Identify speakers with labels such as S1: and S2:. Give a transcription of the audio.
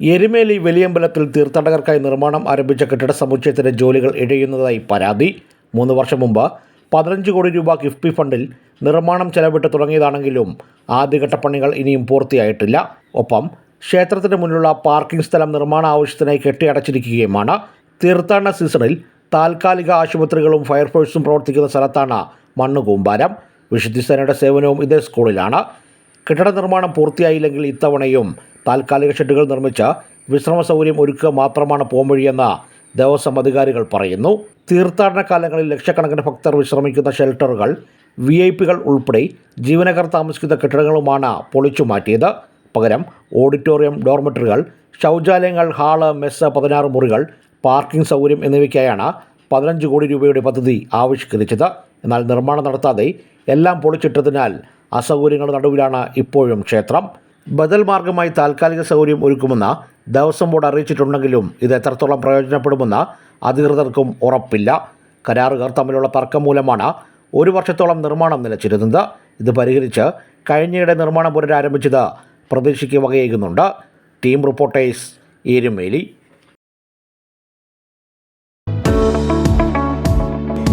S1: എരുമേലി വലിയമ്പലത്തിൽ തീർത്ഥാടകർക്കായി നിർമ്മാണം ആരംഭിച്ച കെട്ടിട സമുച്ചയത്തിന്റെ ജോലികൾ ഇഴയുന്നതായി പരാതി. മൂന്ന് വർഷം മുമ്പ് പതിനഞ്ച് കോടി രൂപ കിഫ്ബി ഫണ്ടിൽ നിർമ്മാണം ചെലവിട്ട് തുടങ്ങിയതാണെങ്കിലും ആദ്യഘട്ട പണികൾ ഇനിയും പൂർത്തിയായിട്ടില്ല. ഒപ്പം ക്ഷേത്രത്തിന് മുന്നിലുള്ള പാർക്കിംഗ് സ്ഥലം നിർമ്മാണ ആവശ്യത്തിനായി കെട്ടിയടച്ചിരിക്കുകയുമാണ്. തീർത്ഥാടന സീസണിൽ താൽക്കാലിക ആശുപത്രികളും ഫയർഫോഴ്സും പ്രവർത്തിക്കുന്ന സ്ഥലത്താണ് വിശുദ്ധി സേനയുടെ സേവനവും ഇതേ സ്കൂളിലാണ്. കെട്ടിട നിർമ്മാണം പൂർത്തിയായില്ലെങ്കിൽ ഇത്തവണയും താൽക്കാലിക ഷെഡുകൾ നിർമ്മിച്ച വിശ്രമ സൗകര്യം ഒരുക്കുക മാത്രമാണ് പോംവഴിയെന്ന് ദേവസ്വം അധികാരികൾ പറയുന്നു. തീർത്ഥാടന കാലങ്ങളിൽ ലക്ഷക്കണക്കിന് ഭക്തർ വിശ്രമിക്കുന്ന ഷെൽട്ടറുകൾ വി ഐ പികൾ ഉൾപ്പെടെ ജീവനക്കാർ താമസിക്കുന്ന കെട്ടിടങ്ങളുമാണ് പൊളിച്ചു മാറ്റിയത്. പകരം ഓഡിറ്റോറിയം ഡോർമെറ്ററികൾ ശൗചാലയങ്ങൾ ഹാൾ മെസ്സ് പതിനാറ് മുറികൾ പാർക്കിംഗ് സൗകര്യം എന്നിവയ്ക്കായാണ് പതിനഞ്ച് കോടി രൂപയുടെ പദ്ധതി ആവിഷ്കരിച്ചത്. എന്നാൽ നിർമ്മാണം നടത്താതെ എല്ലാം പൊളിച്ചിട്ടതിനാൽ അസൗകര്യങ്ങളുടെ നടുവിലാണ് ഇപ്പോഴും ക്ഷേത്രം. ബദൽ മാർഗമായി താൽക്കാലിക സൗകര്യം ഒരുക്കുമെന്ന് ദേവസ്വം ബോർഡ് അറിയിച്ചിട്ടുണ്ടെങ്കിലും ഇത് എത്രത്തോളം പ്രയോജനപ്പെടുമെന്ന് അധികൃതർക്കും ഉറപ്പില്ല. കരാറുകാർ തമ്മിലുള്ള തർക്കം മൂലമാണ് ഒരു വർഷത്തോളം നിർമ്മാണം നിലച്ചിരുന്നത്. ഇത് പരിഹരിച്ച് കഴിഞ്ഞയിടെ നിർമ്മാണം പുനരാരംഭിച്ചത് പ്രതീക്ഷയ്ക്ക് വകയേകുന്നുണ്ട്. Team reporters Erumeli.